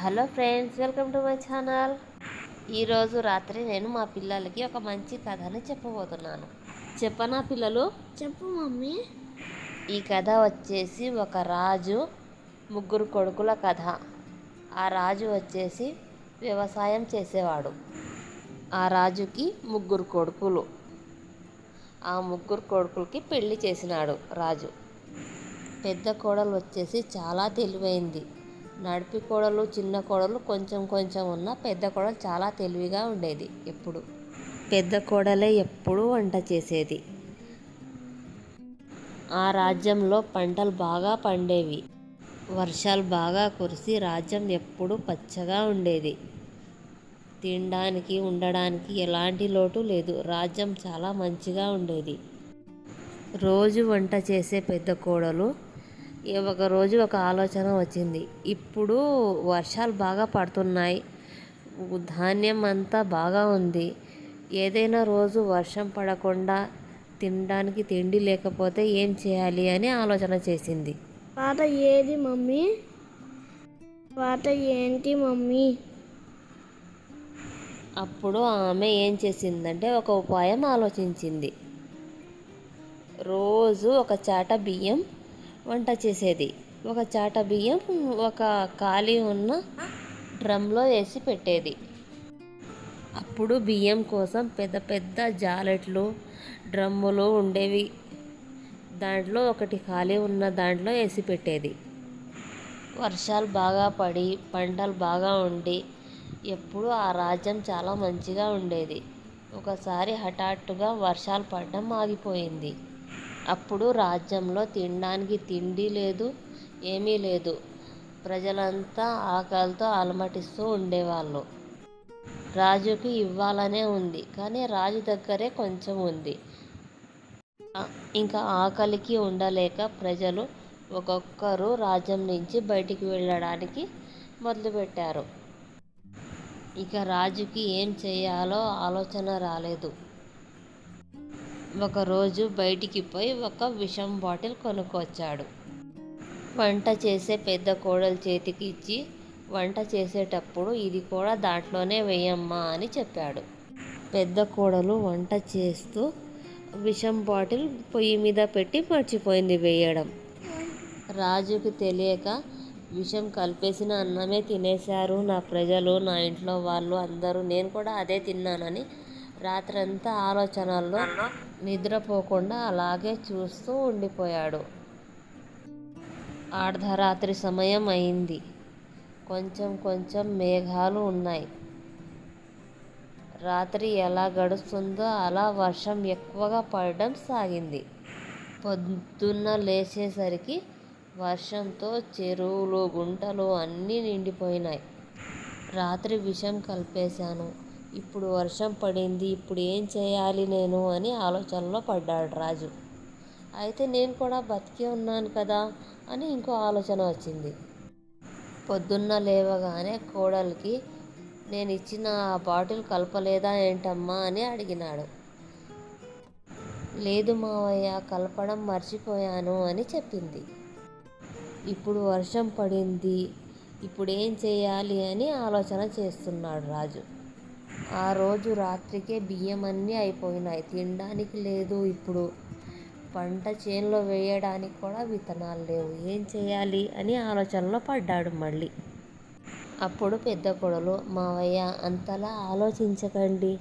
Hello friends welcome to my channel. ఈరోజు రాత్రి నేను మా పిల్లలకి ఒక మంచి కథని చెప్పబోతున్నాను. చెప్పనా పిల్లలు? చెప్పు మమ్మీ. ఈ కథ వచ్చేసి ఒక రాజు ముగ్గురు కొడుకుల కథ. ఆ రాజు వచ్చేసి వ్యవసాయం చేసేవాడు. ఆ రాజుకి ముగ్గురు కొడుకులు. ఆ ముగ్గురు కొడుకులకి పెళ్ళి చేసినాడు రాజు. పెద్ద కోడలు వచ్చేసి చాలా తెలివైంది. నడిపి కోడలు చిన్న కోడలు కొంచెం కొంచెం ఉన్న పెద్ద కోడలు చాలా తెలివిగా ఉండేది ఎప్పుడు. పెద్ద కోడలే ఎప్పుడూ వంట చేసేది. ఆ రాజ్యంలో పంటలు బాగా పండేవి. వర్షాలు బాగా కురిసి రాజ్యం ఎప్పుడూ పచ్చగా ఉండేది. తినడానికి ఉండడానికి ఎలాంటి లోటు లేదు. రాజ్యం చాలా మంచిగా ఉండేది. రోజు వంట చేసే పెద్ద కోడలు ఏ ఒక రోజు ఒక ఆలోచన వచ్చింది. ఇప్పుడు వర్షాలు బాగా పడుతున్నాయి. ధాన్యం అంతా బాగా ఉంది. ఏదైనా రోజు వర్షం పడకుండా తినడానికి తిండి లేకపోతే ఏం చేయాలి అని ఆలోచన చేసింది. పాట ఏది మమ్మీ? పాట ఏంటి మమ్మీ? అప్పుడు ఆమె ఏం చేసిందంటే ఒక ఉపాయం ఆలోచించింది. రోజు ఒక చాట బియ్యం వంట చేసేది. ఒక చాట బియ్యం ఒక ఖాళీ ఉన్న డ్రమ్లో వేసి పెట్టేది. అప్పుడు బియ్యం కోసం పెద్ద పెద్ద జాలెట్లు డ్రమ్ములు ఉండేవి. దాంట్లో ఒకటి ఖాళీ ఉన్న దాంట్లో వేసి పెట్టేది. వర్షాలు బాగా పడి పంటలు బాగా ఉండి ఎప్పుడు ఆ రాజ్యం చాలా మంచిగా ఉండేది. ఒకసారి హఠాత్తుగా వర్షాలు పడడం ఆగిపోయింది. అప్పుడు రాజ్యంలో తినడానికి తిండి లేదు ఏమీ లేదు. ప్రజలంతా ఆకలితో అలమటిస్తూ ఉండేవాళ్ళు. రాజుకి ఇవ్వాలనే ఉంది కానీ రాజు దగ్గరే కొంచెం ఉంది. ఇంకా ఆకలికి ఉండలేక ప్రజలు ఒక్కొక్కరు రాజ్యం నుంచి బయటికి వెళ్ళడానికి మొదలుపెట్టారు. ఇక రాజుకి ఏం చేయాలో ఆలోచన రాలేదు. ఒకరోజు బయటికి పోయి ఒక విషం బాటిల్ కొనుక్కొచ్చాడు. వంట చేసే పెద్ద కోడలు చేతికి ఇచ్చి వంట చేసేటప్పుడు ఇది కూడా దాంట్లోనే వేయమ్మా అని చెప్పాడు. పెద్ద కోడలు వంట చేస్తూ విషం బాటిల్ పొయ్యి మీద పెట్టి మర్చిపోయింది వేయడం. రాజుకి తెలియక విషం కలిపేసిన అన్నమే తినేశారు. నా ప్రజలు నా ఇంట్లో వాళ్ళు అందరూ నేను కూడా అదే తిన్నానని రాత్రంతా ఆలోచనల్లో నిద్రపోకుండా అలాగే చూస్తూ ఉండిపోయాడు. అర్ధరాత్రి సమయం అయింది. కొంచెం కొంచెం మేఘాలు ఉన్నాయి. రాత్రి ఎలా గడుస్తుందో అలా వర్షం ఎక్కువగా పడడం సాగింది. పొద్దున్న లేచేసరికి వర్షంతో చెరువులు గుంటలు అన్నీ నిండిపోయినాయి. రాత్రి విషం కలిపేశాను. ఇప్పుడు వర్షం పడింది ఇప్పుడు ఏం చేయాలి నేను అని ఆలోచనలో పడ్డాడు రాజు. అయితే నేను కూడా బతికే ఉన్నాను కదా అని ఇంకో ఆలోచన వచ్చింది. పొద్దున్న లేవగానే కోడలికి నేను ఇచ్చిన ఆ బాటిల్ కలపలేదా ఏంటమ్మా? అని అడిగినాడు. లేదు మావయ్య కలపడం మర్చిపోయాను అని చెప్పింది. ఇప్పుడు వర్షం పడింది ఇప్పుడు ఏం చేయాలి అని ఆలోచన చేస్తున్నాడు రాజు. ఆ రోజు రాత్రికే బియ్యం అన్నీ అయిపోయినాయి. తినడానికి లేదు ఇప్పుడు. పంట చేనులో వేయడానికి కూడా విత్తనాలు లేవు. ఏం చేయాలి అని ఆలోచనలో పడ్డాడు మళ్ళీ. అప్పుడు పెద్ద కొడలు మావయ్య అంతలా ఆలోచించకండి.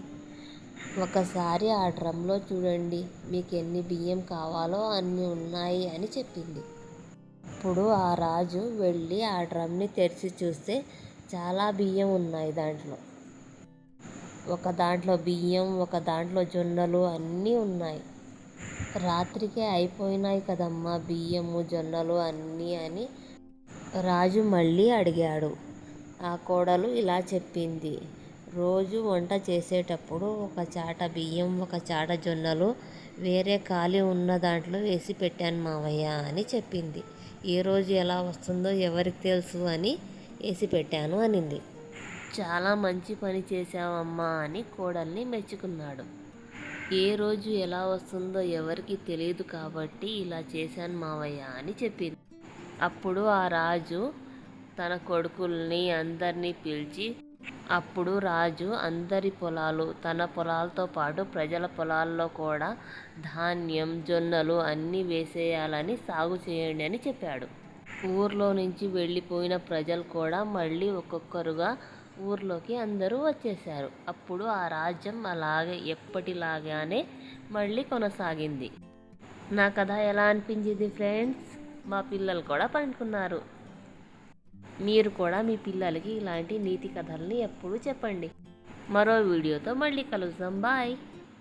ఒకసారి ఆ డ్రమ్లో చూడండి. మీకు ఎన్ని బియ్యం కావాలో అన్నీ ఉన్నాయి అని చెప్పింది. అప్పుడు ఆ రాజు వెళ్ళి ఆ డ్రమ్ని తెరిచి చూస్తే చాలా బియ్యం ఉన్నాయి దాంట్లో. ఒక దాంట్లో బియ్యం ఒక దాంట్లో జొన్నలు అన్నీ ఉన్నాయి. రాత్రికే అయిపోయినాయి కదమ్మా బియ్యము జొన్నలు అన్నీ అని రాజు మళ్ళీ అడిగాడు. ఆ కోడలు ఇలా చెప్పింది. రోజు వంట చేసేటప్పుడు ఒక చాట బియ్యం ఒక చాట జొన్నలు వేరే ఖాళీ ఉన్న దాంట్లో వేసి పెట్టాను మావయ్య అని చెప్పింది. ఏ రోజు ఎలా వస్తుందో ఎవరికి తెలుసు అని వేసి పెట్టాను అనింది. చాలా మంచి పని చేశావమ్మా అని కోడల్ని మెచ్చుకున్నాడు. ఏ రోజు ఎలా వస్తుందో ఎవరికి తెలియదు కాబట్టి ఇలా చేశాను మావయ్య అని చెప్పింది. అప్పుడు ఆ రాజు తన కొడుకుల్ని అందరినీ పిలిచి అప్పుడు రాజు అందరి పొలాలు తన పొలాలతో పాటు ప్రజల పొలాల్లో కూడా ధాన్యం జొన్నలు అన్నీ వేసేయాలని సాగు చేయండి అని చెప్పాడు. ఊర్లో నుంచి వెళ్ళిపోయిన ప్రజలు కూడా మళ్ళీ ఒక్కొక్కరుగా ఊర్లోకి అందరూ వచ్చేసారు అప్పుడు ఆ రాజ్యం అలాగే ఎప్పటిలాగానే మళ్ళీ కొనసాగింది. నా కథ ఎలా అనిపించింది ఫ్రెండ్స్? మా పిల్లలు కూడా పండుకున్నారు. మీరు కూడా మీ పిల్లలకి ఇలాంటి నీతి కథల్ని ఎప్పుడూ చెప్పండి. మరో వీడియోతో మళ్ళీ కలుద్దాం. బాయ్.